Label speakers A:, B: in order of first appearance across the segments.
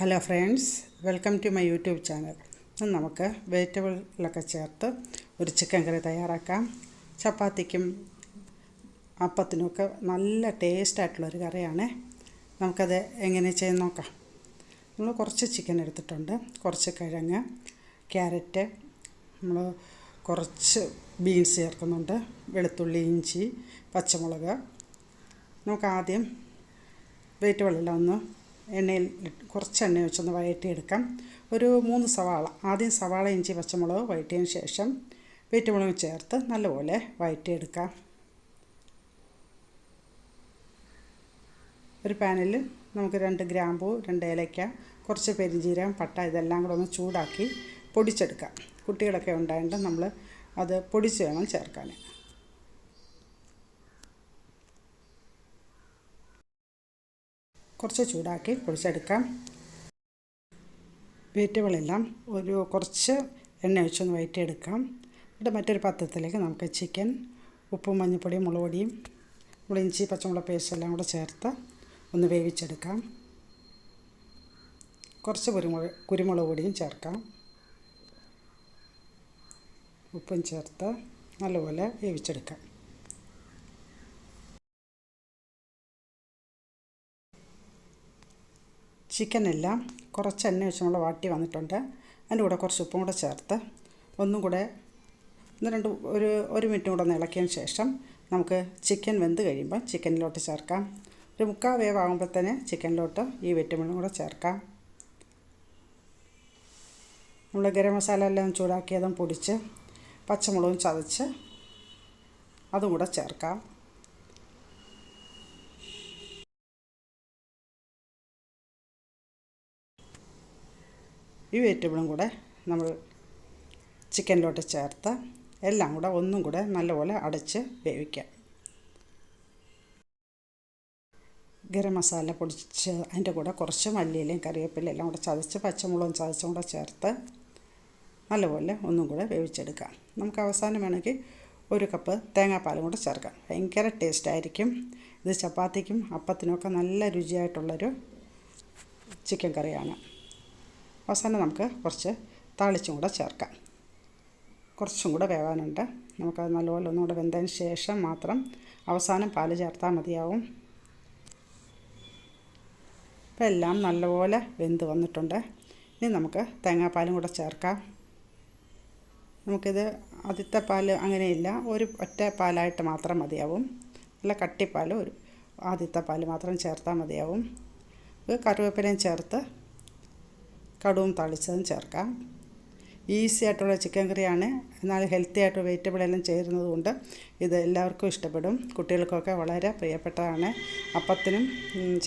A: Hello friends welcome to my YouTube channel. ഇന്ന് നമുക്ക് വെജിറ്റബിളിലൊക്കെ ചേർത്ത് ഒരു ചിക്കൻ കറി തയ്യാറാക്കാം. ചപ്പാത്തിക്കും അപ്പത്തിനുമൊക്കെ നല്ല ടേസ്റ്റായിട്ടുള്ളൊരു കറിയാണ്. നമുക്കത് എങ്ങനെ ചെയ്ത് നോക്കാം. നമ്മൾ കുറച്ച് ചിക്കൻ എടുത്തിട്ടുണ്ട്. കുറച്ച് കിഴങ്ങ് ക്യാരറ്റ് നമ്മൾ കുറച്ച് ബീൻസ് ചേർക്കുന്നുണ്ട്. വെളുത്തുള്ളി ഇഞ്ചി പച്ചമുളക്. നമുക്ക് ആദ്യം വെജിറ്റബിളെല്ലാം ഒന്ന് എണ്ണയിൽ കുറച്ച് എണ്ണ വെച്ചൊന്ന് വഴറ്റിയെടുക്കാം. ഒരു മൂന്ന് സവാള ആദ്യം സവാള ഇഞ്ചി പച്ചമുളക് വഴറ്റിയതിന് ശേഷം വേറ്റുമുളക് ചേർത്ത് നല്ലപോലെ വഴറ്റിയെടുക്കാം. ഒരു പാനിൽ നമുക്ക് രണ്ട് ഗ്രാമ്പൂ രണ്ട് ഏലയ്ക്ക കുറച്ച് പെരിഞ്ചീരം പട്ട ഇതെല്ലാം കൂടെ ഒന്ന് ചൂടാക്കി പൊടിച്ചെടുക്കാം. കുട്ടികളൊക്കെ ഉണ്ടായതുകൊണ്ട് നമ്മൾ അത് പൊടിച്ച് വേണം ചേർക്കാൻ കുറച്ച് ചൂടാക്കി പൊടിച്ചെടുക്കാം. വെജിറ്റബിളെല്ലാം ഒരു കുറച്ച് എണ്ണ ഒഴിച്ചൊന്ന് വയറ്റിയെടുക്കാം. എന്നിട്ട് മറ്റൊരു പാത്രത്തിലേക്ക് നമുക്ക് ചിക്കൻ ഉപ്പും മഞ്ഞൾപ്പൊടിയും മുളക് പൊടിയും നമ്മൾ പച്ചമുളക് പേസ്റ്റ് എല്ലാം കൂടെ ചേർത്ത് ഒന്ന് വേവിച്ചെടുക്കാം. കുറച്ച് കുരുമുളക് കുരുമുളക് പൊടിയും ചേർക്കാം. ഉപ്പും ചേർത്ത് നല്ലപോലെ വേവിച്ചെടുക്കാം. ചിക്കനെല്ലാം കുറച്ച് എണ്ണ വെച്ച് നമ്മൾ വാട്ടി വന്നിട്ടുണ്ട്. അതിന്റെ കൂടെ കുറച്ച് ഉപ്പും കൂടെ ചേർത്ത് ഒന്നും കൂടെ ഒന്ന് രണ്ട് ഒരു ഒരു മിനിറ്റും കൂടെ ഇളക്കിയതിന് ശേഷം നമുക്ക് ചിക്കൻ വെന്ത് കഴിയുമ്പോൾ ചിക്കനിലോട്ട് ചേർക്കാം. ഒരു മുക്കാൽ വേവാകുമ്പോൾ തന്നെ ചിക്കനിലോട്ട് ഈ വെറ്റുമുള്ളും കൂടെ ചേർക്കാം. നമ്മൾ ഗരം മസാല എല്ലാം ചൂടാക്കിയതും പൊടിച്ച് പച്ചമുളകും ചതച്ച് അതും കൂടെ ചേർക്കാം. ഈ വെജിറ്റബിളും കൂടെ നമ്മൾ ചിക്കനിലോട്ട് ചേർത്ത് എല്ലാം കൂടെ ഒന്നും കൂടെ നല്ലപോലെ അടച്ച് വേവിക്കാം. ഗരം മസാല പൊടിച്ച് അതിന്റെ കൂടെ കുറച്ച് മല്ലിയിലയും കറിവേപ്പിലയും എല്ലാം കൂടെ ചതച്ച് പച്ചമുളകും ചതച്ചും കൂടെ ചേർത്ത് നല്ലപോലെ ഒന്നും കൂടെ വേവിച്ചെടുക്കാം. നമുക്ക് അവസാനം വേണമെങ്കിൽ ഒരു കപ്പ് തേങ്ങാപ്പാലും കൂടെ ചേർക്കാം. ഭയങ്കര ടേസ്റ്റായിരിക്കും ഇത് ചപ്പാത്തിക്കും അപ്പത്തിനുമൊക്കെ നല്ല രുചിയായിട്ടുള്ളൊരു ചിക്കൻ കറിയാണ്. അവസാനം നമുക്ക് കുറച്ച് താളിച്ചും കൂടെ ചേർക്കാം. കുറച്ചും കൂടെ വേവാനുണ്ട്. നമുക്കത് നല്ലപോലെ ഒന്നുകൂടെ വെന്തതിന് ശേഷം മാത്രം അവസാനം പാൽ ചേർത്താൽ മതിയാവും. ഇപ്പം എല്ലാം നല്ലപോലെ വെന്ത് വന്നിട്ടുണ്ട്. ഇനി നമുക്ക് തേങ്ങാപ്പാലും കൂടെ ചേർക്കാം. നമുക്കിത് ആദ്യത്തെ പാൽ അങ്ങനെയില്ല. ഒരു ഒറ്റ പാലായിട്ട് മാത്രം മതിയാവും. നല്ല കട്ടിപ്പാൽ ഒരു ആദ്യത്തെ പാൽ മാത്രം ചേർത്താൽ മതിയാവും. കറിവേപ്പിലയും ചേർത്ത് കടുവും തളിച്ചതും ചേർക്കാം. ഈസി ആയിട്ടുള്ള ചിക്കൻ കറിയാണ്. എന്നാൽ ഹെൽത്തി ആയിട്ട് വെജിറ്റബിൾ എല്ലാം ചേരുന്നത് കൊണ്ട് ഇത് എല്ലാവർക്കും ഇഷ്ടപ്പെടും. കുട്ടികൾക്കൊക്കെ വളരെ പ്രിയപ്പെട്ടതാണ്. അപ്പത്തിനും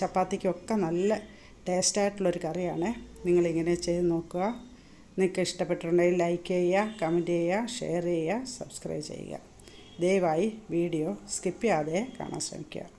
A: ചപ്പാത്തിക്കും ഒക്കെ നല്ല ടേസ്റ്റായിട്ടുള്ളൊരു കറിയാണ്. നിങ്ങളിങ്ങനെ ചെയ്ത് നോക്കുക. നിങ്ങൾക്ക് ഇഷ്ടപ്പെട്ടിട്ടുണ്ടെങ്കിൽ ലൈക്ക് ചെയ്യുക കമന്റ് ചെയ്യുക ഷെയർ ചെയ്യുക സബ്സ്ക്രൈബ് ചെയ്യുക. ദയവായി വീഡിയോ സ്കിപ്പ് ചെയ്യാതെ കാണാൻ ശ്രമിക്കുക.